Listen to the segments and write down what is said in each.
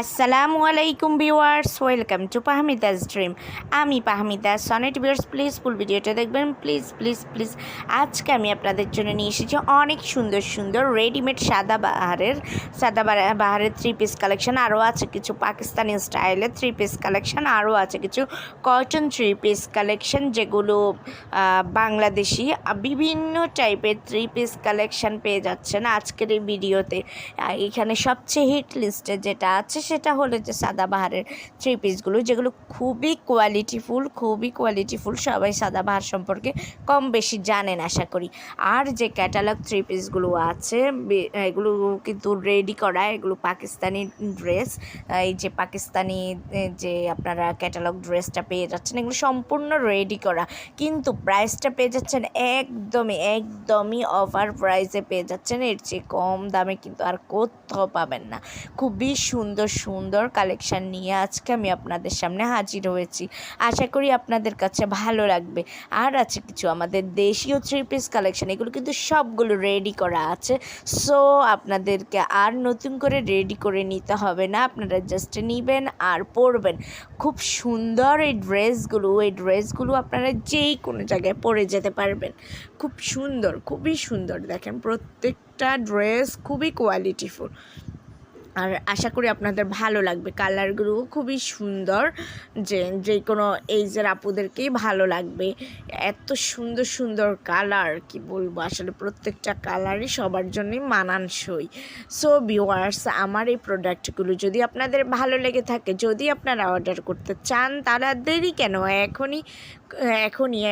আসসালামু আলাইকুম viewers welcome to Pahmida's dream আমি Pahmida Sonet viewers please full ভিডিওটা দেখবেন। প্লিজ প্লিজ প্লিজ আজকে আমি আপনাদের জন্য নিয়ে এসেছি অনেক সুন্দর সুন্দর রেডিমেড সাদা বাহারের সাদা বাহারের থ্রি পিস কালেকশন আরও আছে কিছু পাকিস্তানি স্টাইলের থ্রি পিস কালেকশন আরও আছে কিছু কটন থ্রি পিস কালেকশন যেগুলো বাংলাদেশি। বিভিন্ন টাইপের থ্রি পিস কালেকশন পেয়ে যাচ্ছেন আজকের এই ভিডিওতে এখানে সবচেয়ে হিট লিস্টে যেটা আছে সেটা হলো যে সাদাবাহারের থ্রি পিসগুলো যেগুলো খুবই কোয়ালিটিফুল খুবই কোয়ালিটিফুল সবাই সাদাবাহার সম্পর্কে কম বেশি জানেন আশা করি। আর যে ক্যাটালগ থ্রি পিসগুলো আছে এগুলো কিন্তু রেডি করা, এগুলো পাকিস্তানি ড্রেস এই যে পাকিস্তানি যে আপনারা ক্যাটালগ ড্রেসটা পেয়ে যাচ্ছেন, এগুলো সম্পূর্ণ রেডি করা। কিন্তু প্রাইসটা পেয়ে যাচ্ছেন একদমই একদমই অফার প্রাইসে পেয়ে যাচ্ছেন, এর চেয়ে কম দামে কিন্তু আর কোথাও পাবেন না। খুবই সুন্দর সুন্দর কালেকশান নিয়ে আজকে আমি আপনাদের সামনে হাজির হয়েছি। আশা করি আপনাদের কাছে ভালো লাগবে। আর আছে কিছু আমাদের দেশীয় থ্রি পিস কালেকশন এগুলো কিন্তু সবগুলো রেডি করা আছে। সো আপনাদেরকে আর নতুন করে রেডি করে নিতে হবে না। আপনারা জাস্ট নেবেন আর পরবেন। খুব সুন্দর এই ড্রেসগুলো এই ড্রেসগুলো আপনারা যেই কোনো জায়গায় পরে যেতে পারবেন। খুব সুন্দর, খুবই সুন্দর। দেখেন প্রত্যেকটা ড্রেস খুবই কোয়ালিটিফুল আর আশা করি আপনাদের ভালো লাগবে। কালারগুলো খুবই সুন্দর, যে যে কোনো এইজের আপুদেরকেই ভালো লাগবে। এত সুন্দর সুন্দর কালার কি বলব? আসলে প্রত্যেকটা কালারই সবার জন্যই মানানসই। সো ভিওয়ার্স আমার এই প্রোডাক্টগুলো যদি আপনাদের ভালো লেগে থাকে, যদি আপনারা অর্ডার করতে চান, তারা দেরি কেন? এখনই এখনই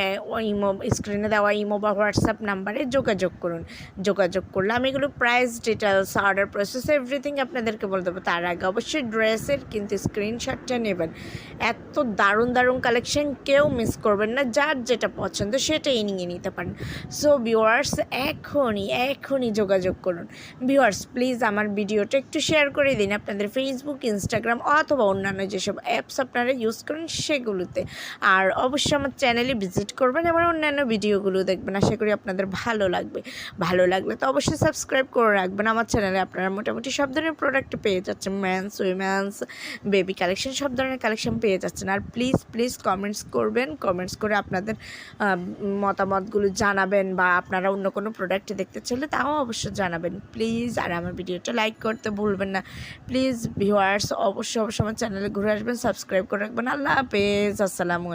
ইমো স্ক্রিনে দেওয়া ইমো বা হোয়াটসঅ্যাপ নাম্বারে যোগাযোগ করুন। যোগাযোগ করলে আমি এগুলো price details order process everything আপনাদেরকে বলে দেবো। তার আগে অবশ্যই ড্রেসের কিন্তু স্ক্রিনশটটা নেবেন। এত দারুণ দারুণ কালেকশন কেউ মিস করবেন না। যার যেটা পছন্দ সেটাই নিয়ে নিতে পারেন। সো ভিওয়ার্স এখনই এখনই যোগাযোগ করুন। ভিওয়ার্স প্লিজ আমার ভিডিওটা একটু শেয়ার করে দিন আপনাদের ফেসবুক ইনস্টাগ্রাম অথবা অন্যান্য যেসব অ্যাপস আপনারা ইউজ করেন সেগুলোতে। আর অবশ্যই আমার চ্যানেলে ভিজিট করবেন এবং অন্যান্য ভিডিওগুলো দেখবেন। আশা করি আপনাদের ভালো লাগবে। ভালো লাগলে তো অবশ্যই সাবস্ক্রাইব করে রাখবেন। আমার চ্যানেলে আপনারা মোটামুটি সব ধরনের প্রোডাক্ট পেয়ে যাচ্ছেন। ম্যানস উইম্যানস বেবি কালেকশন সব ধরনের কালেকশন পেয়ে যাচ্ছেন। আর প্লিজ প্লিজ কমেন্টস করবেন। কমেন্টস করে আপনাদের মতামতগুলো জানাবেন বা আপনারা অন্য কোনো প্রোডাক্ট দেখতে চাইলে তাও অবশ্যই জানাবেন। প্লিজ আর আমার ভিডিওটা লাইক করতে ভুলবেন না। প্লিজ ভিউয়ার্স অবশ্যই অবশ্যই আমার চ্যানেলে ঘুরে আসবেন সাবস্ক্রাইব করে রাখবেন। আল্লাহ হাফেজ। আসসালামু